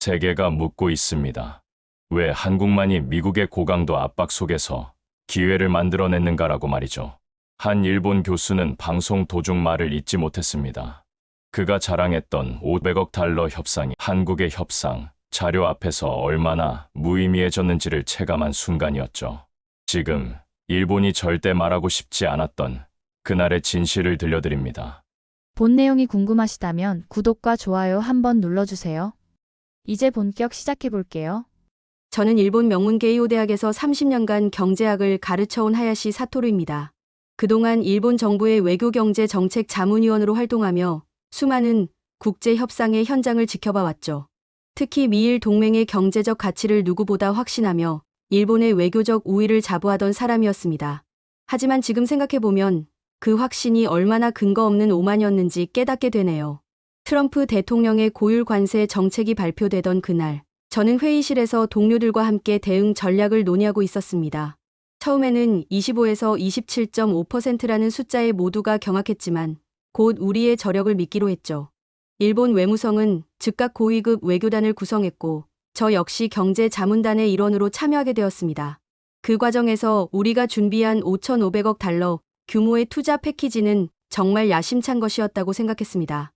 세계가 묻고 있습니다. 왜 한국만이 미국의 고강도 압박 속에서 기회를 만들어냈는가라고 말이죠. 한 일본 교수는 방송 도중 말을 잊지 못했습니다. 그가 자랑했던 500억 달러 협상이 한국의 협상, 자료 앞에서 얼마나 무의미해졌는지를 체감한 순간이었죠. 지금 일본이 절대 말하고 싶지 않았던 그날의 진실을 들려드립니다. 본 내용이 궁금하시다면 구독과 좋아요 한번 눌러주세요. 이제 본격 시작해 볼게요. 저는 일본 명문 게이오 대학에서 30년간 경제학을 가르쳐온 하야시 사토루입니다. 그동안 일본 정부의 외교 경제 정책 자문위원으로 활동하며 수많은 국제 협상의 현장을 지켜봐 왔죠. 특히 미일 동맹의 경제적 가치를 누구보다 확신하며 일본의 외교적 우위를 자부하던 사람이었습니다. 하지만 지금 생각해보면 그 확신이 얼마나 근거 없는 오만이었는지 깨닫게 되네요. 트럼프 대통령의 고율 관세 정책이 발표되던 그날, 저는 회의실에서 동료들과 함께 대응 전략을 논의하고 있었습니다. 처음에는 25에서 27.5%라는 숫자에 모두가 경악했지만 곧 우리의 저력을 믿기로 했죠. 일본 외무성은 즉각 고위급 외교단을 구성했고 저 역시 경제 자문단의 일원으로 참여하게 되었습니다. 그 과정에서 우리가 준비한 5,500억 달러 규모의 투자 패키지는 정말 야심찬 것이었다고 생각했습니다.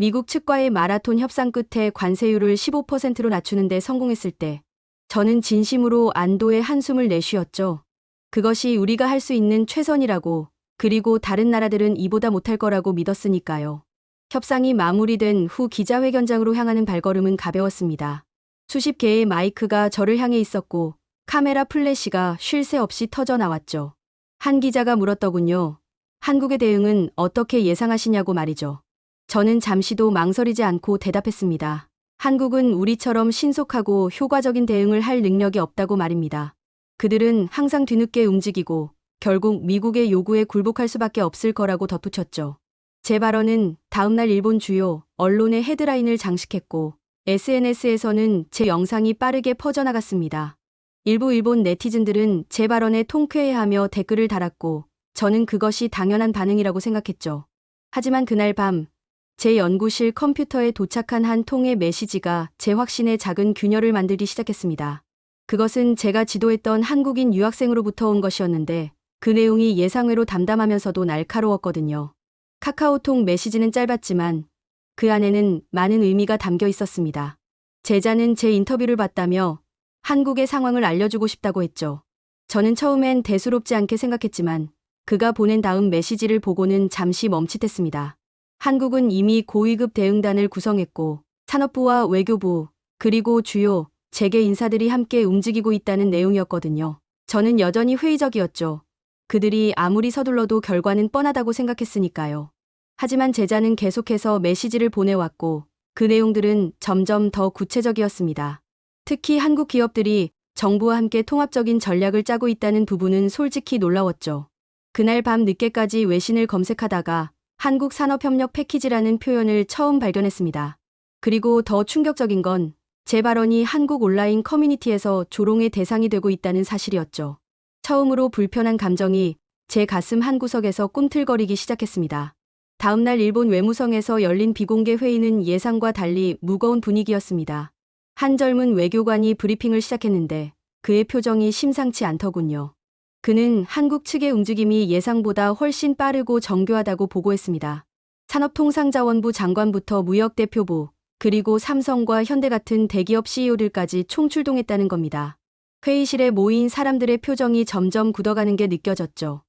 미국 측과의 마라톤 협상 끝에 관세율을 15%로 낮추는데 성공했을 때 저는 진심으로 안도의 한숨을 내쉬었죠. 그것이 우리가 할 수 있는 최선이라고 그리고 다른 나라들은 이보다 못할 거라고 믿었으니까요. 협상이 마무리된 후 기자회견장으로 향하는 발걸음은 가벼웠습니다. 수십 개의 마이크가 저를 향해 있었고 카메라 플래시가 쉴 새 없이 터져 나왔죠. 한 기자가 물었더군요. 한국의 대응은 어떻게 예상하시냐고 말이죠. 저는 잠시도 망설이지 않고 대답했습니다. 한국은 우리처럼 신속하고 효과적인 대응을 할 능력이 없다고 말입니다. 그들은 항상 뒤늦게 움직이고 결국 미국의 요구에 굴복할 수밖에 없을 거라고 덧붙였죠. 제 발언은 다음날 일본 주요 언론의 헤드라인을 장식했고 SNS에서는 제 영상이 빠르게 퍼져나갔습니다. 일부 일본 네티즌들은 제 발언에 통쾌해하며 댓글을 달았고 저는 그것이 당연한 반응이라고 생각했죠. 하지만 그날 밤 제 연구실 컴퓨터에 도착한 한 통의 메시지가 제 확신에 작은 균열을 만들기 시작했습니다. 그것은 제가 지도했던 한국인 유학생으로부터 온 것이었는데 그 내용이 예상외로 담담하면서도 날카로웠거든요. 카카오톡 메시지는 짧았지만 그 안에는 많은 의미가 담겨 있었습니다. 제자는 제 인터뷰를 봤다며 한국의 상황을 알려주고 싶다고 했죠. 저는 처음엔 대수롭지 않게 생각했지만 그가 보낸 다음 메시지를 보고는 잠시 멈칫했습니다. 한국은 이미 고위급 대응단을 구성했고 산업부와 외교부 그리고 주요 재계 인사들이 함께 움직이고 있다는 내용이었거든요. 저는 여전히 회의적이었죠. 그들이 아무리 서둘러도 결과는 뻔하다고 생각했으니까요. 하지만 제자는 계속해서 메시지를 보내왔고 그 내용들은 점점 더 구체적이었습니다. 특히 한국 기업들이 정부와 함께 통합적인 전략을 짜고 있다는 부분은 솔직히 놀라웠죠. 그날 밤 늦게까지 외신을 검색하다가 한국 산업협력 패키지라는 표현을 처음 발견했습니다. 그리고 더 충격적인 건 제 발언이 한국 온라인 커뮤니티에서 조롱의 대상이 되고 있다는 사실이었죠. 처음으로 불편한 감정이 제 가슴 한 구석에서 꿈틀거리기 시작했습니다. 다음날 일본 외무성에서 열린 비공개 회의는 예상과 달리 무거운 분위기였습니다. 한 젊은 외교관이 브리핑을 시작했는데 그의 표정이 심상치 않더군요. 그는 한국 측의 움직임이 예상보다 훨씬 빠르고 정교하다고 보고했습니다. 산업통상자원부 장관부터 무역대표부, 그리고 삼성과 현대 같은 대기업 CEO들까지 총출동했다는 겁니다. 회의실에 모인 사람들의 표정이 점점 굳어가는 게 느껴졌죠.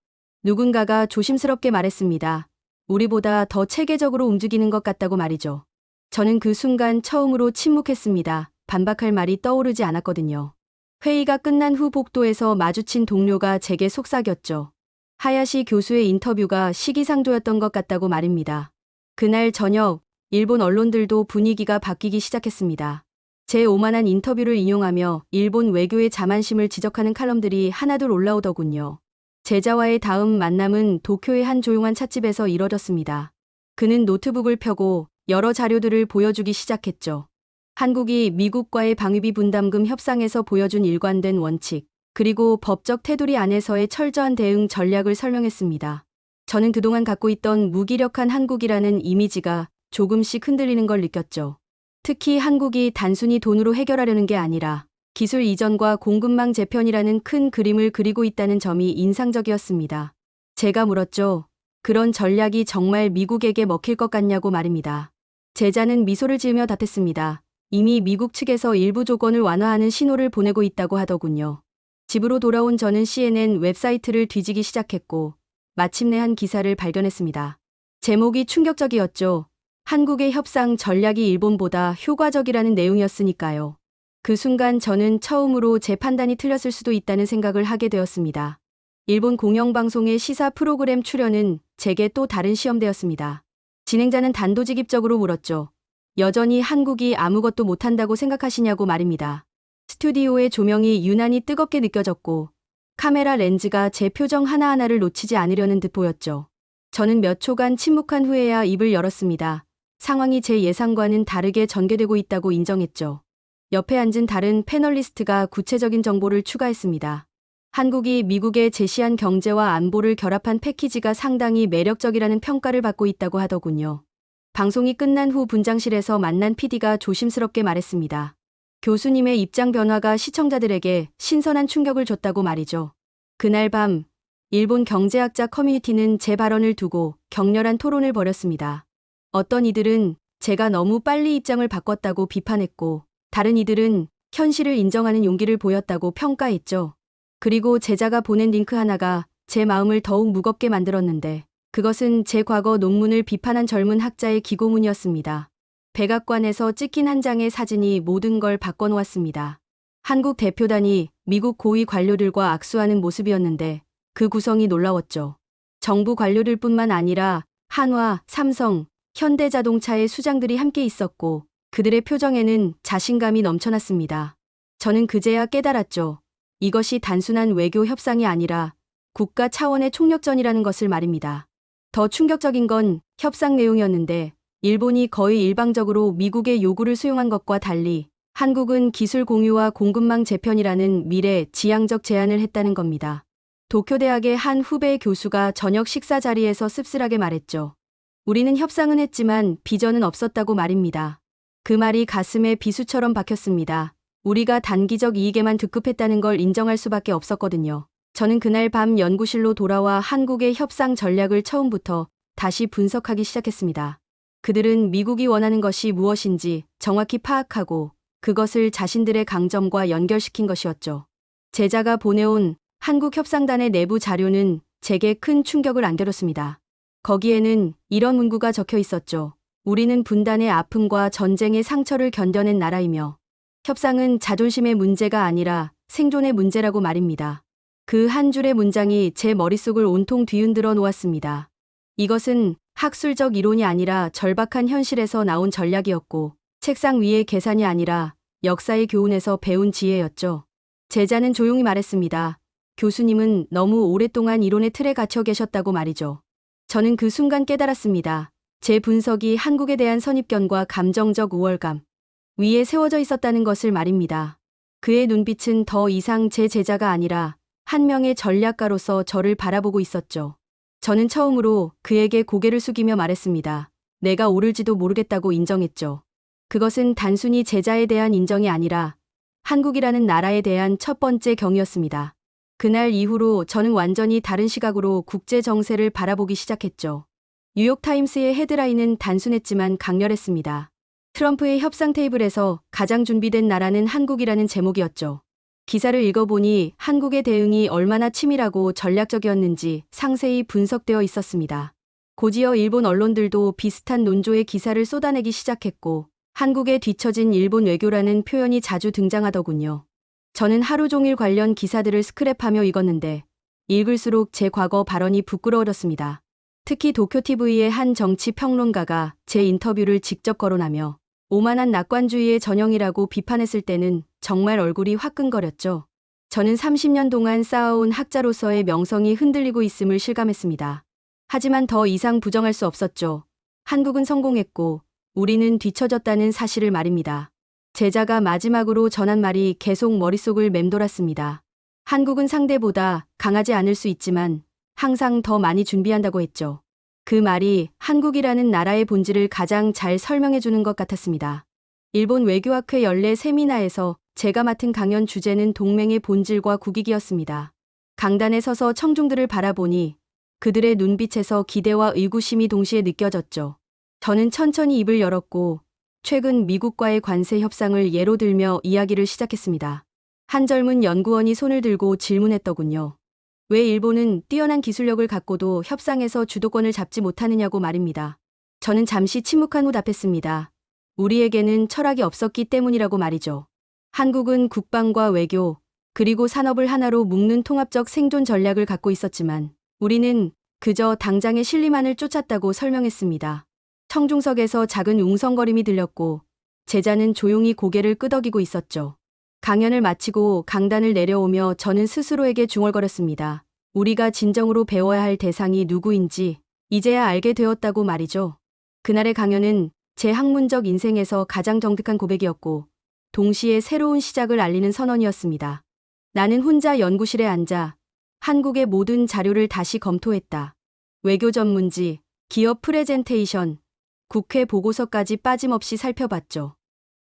누군가가 조심스럽게 말했습니다. 우리보다 더 체계적으로 움직이는 것 같다고 말이죠. 저는 그 순간 처음으로 침묵했습니다. 반박할 말이 떠오르지 않았거든요. 회의가 끝난 후 복도에서 마주친 동료가 제게 속삭였죠. 하야시 교수의 인터뷰가 시기상조였던 것 같다고 말입니다. 그날 저녁 일본 언론들도 분위기가 바뀌기 시작했습니다. 제 오만한 인터뷰를 인용하며 일본 외교의 자만심을 지적하는 칼럼들이 하나둘 올라오더군요. 제자와의 다음 만남은 도쿄의 한 조용한 찻집에서 이뤄졌습니다. 그는 노트북을 펴고 여러 자료들을 보여주기 시작했죠. 한국이 미국과의 방위비 분담금 협상에서 보여준 일관된 원칙, 그리고 법적 테두리 안에서의 철저한 대응 전략을 설명했습니다. 저는 그동안 갖고 있던 무기력한 한국이라는 이미지가 조금씩 흔들리는 걸 느꼈죠. 특히 한국이 단순히 돈으로 해결하려는 게 아니라 기술 이전과 공급망 재편이라는 큰 그림을 그리고 있다는 점이 인상적이었습니다. 제가 물었죠. 그런 전략이 정말 미국에게 먹힐 것 같냐고 말입니다. 제자는 미소를 지으며 답했습니다. 이미 미국 측에서 일부 조건을 완화하는 신호를 보내고 있다고 하더군요. 집으로 돌아온 저는 CNN 웹사이트를 뒤지기 시작했고 마침내 한 기사를 발견했습니다. 제목이 충격적이었죠. 한국의 협상 전략이 일본보다 효과적이라는 내용이었으니까요. 그 순간 저는 처음으로 제 판단이 틀렸을 수도 있다는 생각을 하게 되었습니다. 일본 공영방송의 시사 프로그램 출연은 제게 또 다른 시험대였습니다. 진행자는 단도직입적으로 물었죠. 여전히 한국이 아무것도 못한다고 생각하시냐고 말입니다. 스튜디오의 조명이 유난히 뜨겁게 느껴졌고 카메라 렌즈가 제 표정 하나하나를 놓치지 않으려는 듯 보였죠. 저는 몇 초간 침묵한 후에야 입을 열었습니다. 상황이 제 예상과는 다르게 전개되고 있다고 인정했죠. 옆에 앉은 다른 패널리스트가 구체적인 정보를 추가했습니다. 한국이 미국에 제시한 경제와 안보를 결합한 패키지가 상당히 매력적이라는 평가를 받고 있다고 하더군요. 방송이 끝난 후 분장실에서 만난 PD가 조심스럽게 말했습니다. 교수님의 입장 변화가 시청자들에게 신선한 충격을 줬다고 말이죠. 그날 밤, 일본 경제학자 커뮤니티는 제 발언을 두고 격렬한 토론을 벌였습니다. 어떤 이들은 제가 너무 빨리 입장을 바꿨다고 비판했고, 다른 이들은 현실을 인정하는 용기를 보였다고 평가했죠. 그리고 제자가 보낸 링크 하나가 제 마음을 더욱 무겁게 만들었는데, 그것은 제 과거 논문을 비판한 젊은 학자의 기고문이었습니다. 백악관에서 찍힌 한 장의 사진이 모든 걸 바꿔놓았습니다. 한국 대표단이 미국 고위 관료들과 악수하는 모습이었는데 그 구성이 놀라웠죠. 정부 관료들 뿐만 아니라 한화, 삼성, 현대자동차의 수장들이 함께 있었고 그들의 표정에는 자신감이 넘쳐났습니다. 저는 그제야 깨달았죠. 이것이 단순한 외교 협상이 아니라 국가 차원의 총력전이라는 것을 말입니다. 더 충격적인 건 협상 내용이었는데 일본이 거의 일방적으로 미국의 요구를 수용한 것과 달리 한국은 기술 공유와 공급망 재편이라는 미래 지향적 제안을 했다는 겁니다. 도쿄대학의 한 후배 교수가 저녁 식사 자리에서 씁쓸하게 말했죠. 우리는 협상은 했지만 비전은 없었다고 말입니다. 그 말이 가슴에 비수처럼 박혔습니다. 우리가 단기적 이익에만 득급했다는 걸 인정할 수밖에 없었거든요. 저는 그날 밤 연구실로 돌아와 한국의 협상 전략을 처음부터 다시 분석하기 시작했습니다. 그들은 미국이 원하는 것이 무엇인지 정확히 파악하고 그것을 자신들의 강점과 연결시킨 것이었죠. 제자가 보내온 한국 협상단의 내부 자료는 제게 큰 충격을 안겨줬습니다. 거기에는 이런 문구가 적혀 있었죠. 우리는 분단의 아픔과 전쟁의 상처를 견뎌낸 나라이며 협상은 자존심의 문제가 아니라 생존의 문제라고 말입니다. 그 한 줄의 문장이 제 머릿속을 온통 뒤흔들어 놓았습니다. 이것은 학술적 이론이 아니라 절박한 현실에서 나온 전략이었고 책상 위의 계산이 아니라 역사의 교훈에서 배운 지혜였죠. 제자는 조용히 말했습니다. 교수님은 너무 오랫동안 이론의 틀에 갇혀 계셨다고 말이죠. 저는 그 순간 깨달았습니다. 제 분석이 한국에 대한 선입견과 감정적 우월감 위에 세워져 있었다는 것을 말입니다. 그의 눈빛은 더 이상 제 제자가 아니라 한 명의 전략가로서 저를 바라보고 있었죠. 저는 처음으로 그에게 고개를 숙이며 말했습니다. 내가 옳을지도 모르겠다고 인정했죠. 그것은 단순히 제자에 대한 인정이 아니라 한국이라는 나라에 대한 첫 번째 경이었습니다. 그날 이후로 저는 완전히 다른 시각으로 국제 정세를 바라보기 시작했죠. 뉴욕타임스의 헤드라인은 단순했지만 강렬했습니다. 트럼프의 협상 테이블에서 가장 준비된 나라는 한국이라는 제목이었죠. 기사를 읽어보니 한국의 대응이 얼마나 치밀하고 전략적이었는지 상세히 분석되어 있었습니다. 고지어 일본 언론들도 비슷한 논조의 기사를 쏟아내기 시작했고 한국에 뒤처진 일본 외교라는 표현이 자주 등장하더군요. 저는 하루 종일 관련 기사들을 스크랩하며 읽었는데 읽을수록 제 과거 발언이 부끄러워졌습니다. 특히 도쿄TV의 한 정치 평론가가 제 인터뷰를 직접 거론하며 오만한 낙관주의의 전형이라고 비판했을 때는 정말 얼굴이 화끈거렸죠. 저는 30년 동안 쌓아온 학자로서의 명성이 흔들리고 있음을 실감했습니다. 하지만 더 이상 부정할 수 없었죠. 한국은 성공했고 우리는 뒤처졌다는 사실을 말입니다. 제자가 마지막으로 전한 말이 계속 머릿속을 맴돌았습니다. 한국은 상대보다 강하지 않을 수 있지만 항상 더 많이 준비한다고 했죠. 그 말이 한국이라는 나라의 본질을 가장 잘 설명해 주는 것 같았습니다. 일본 외교학회 연례 세미나에서 제가 맡은 강연 주제는 동맹의 본질과 국익이었습니다. 강단에 서서 청중들을 바라보니 그들의 눈빛에서 기대와 의구심이 동시에 느껴졌죠. 저는 천천히 입을 열었고 최근 미국과의 관세 협상을 예로 들며 이야기를 시작했습니다. 한 젊은 연구원이 손을 들고 질문했더군요. 왜 일본은 뛰어난 기술력을 갖고도 협상에서 주도권을 잡지 못하느냐고 말입니다. 저는 잠시 침묵한 후 답했습니다. 우리에게는 철학이 없었기 때문이라고 말이죠. 한국은 국방과 외교, 그리고 산업을 하나로 묶는 통합적 생존 전략을 갖고 있었지만 우리는 그저 당장의 실리만을 쫓았다고 설명했습니다. 청중석에서 작은 웅성거림이 들렸고 제자는 조용히 고개를 끄덕이고 있었죠. 강연을 마치고 강단을 내려오며 저는 스스로에게 중얼거렸습니다. 우리가 진정으로 배워야 할 대상이 누구인지 이제야 알게 되었다고 말이죠. 그날의 강연은 제 학문적 인생에서 가장 정직한 고백이었고 동시에 새로운 시작을 알리는 선언이었습니다. 나는 혼자 연구실에 앉아 한국의 모든 자료를 다시 검토했다. 외교 전문지, 기업 프레젠테이션, 국회 보고서까지 빠짐없이 살펴봤죠.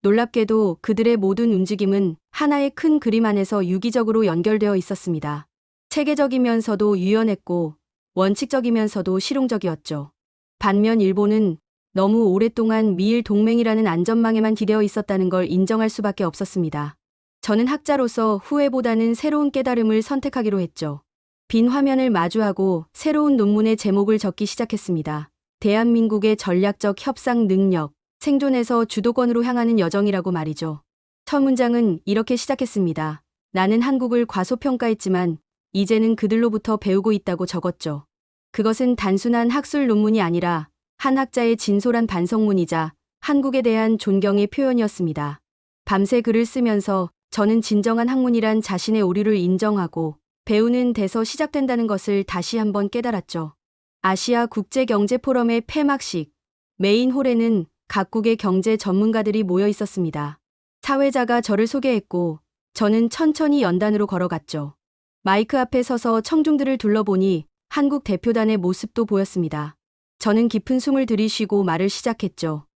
놀랍게도 그들의 모든 움직임은 하나의 큰 그림 안에서 유기적으로 연결되어 있었습니다. 체계적이면서도 유연했고 원칙적이면서도 실용적이었죠. 반면 일본은 너무 오랫동안 미일 동맹이라는 안전망에만 기대어 있었다는 걸 인정할 수밖에 없었습니다. 저는 학자로서 후회보다는 새로운 깨달음을 선택하기로 했죠. 빈 화면을 마주하고 새로운 논문의 제목을 적기 시작했습니다. 대한민국의 전략적 협상 능력, 생존에서 주도권으로 향하는 여정이라고 말이죠. 첫 문장은 이렇게 시작했습니다. 나는 한국을 과소평가했지만 이제는 그들로부터 배우고 있다고 적었죠. 그것은 단순한 학술 논문이 아니라 한 학자의 진솔한 반성문이자 한국에 대한 존경의 표현이었습니다. 밤새 글을 쓰면서 저는 진정한 학문이란 자신의 오류를 인정하고 배우는 데서 시작된다는 것을 다시 한번 깨달았죠. 아시아 국제경제포럼의 폐막식, 메인 홀에는 각국의 경제 전문가들이 모여 있었습니다. 사회자가 저를 소개했고 저는 천천히 연단으로 걸어갔죠. 마이크 앞에 서서 청중들을 둘러보니 한국 대표단의 모습도 보였습니다. 저는 깊은 숨을 들이쉬고 말을 시작했죠.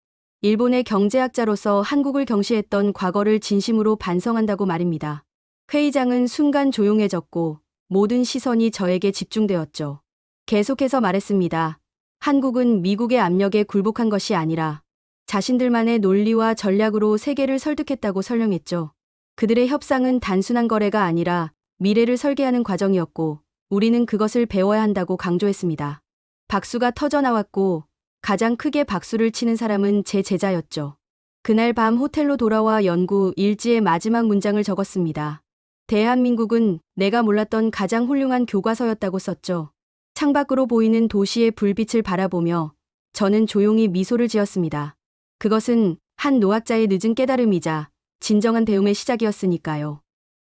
일본의 경제학자로서 한국을 경시했던 과거를 진심으로 반성한다고 말입니다. 회의장은 순간 조용해졌고 모든 시선이 저에게 집중되었죠. 계속해서 말했습니다. 한국은 미국의 압력에 굴복한 것이 아니라 자신들만의 논리와 전략으로 세계를 설득했다고 설명했죠. 그들의 협상은 단순한 거래가 아니라 미래를 설계하는 과정이었고 우리는 그것을 배워야 한다고 강조했습니다. 박수가 터져 나왔고 가장 크게 박수를 치는 사람은 제 제자였죠. 그날 밤 호텔로 돌아와 연구 일지의 마지막 문장을 적었습니다. 대한민국은 내가 몰랐던 가장 훌륭한 교과서였다고 썼죠. 창밖으로 보이는 도시의 불빛을 바라보며 저는 조용히 미소를 지었습니다. 그것은 한 노학자의 늦은 깨달음이자 진정한 배움의 시작이었으니까요.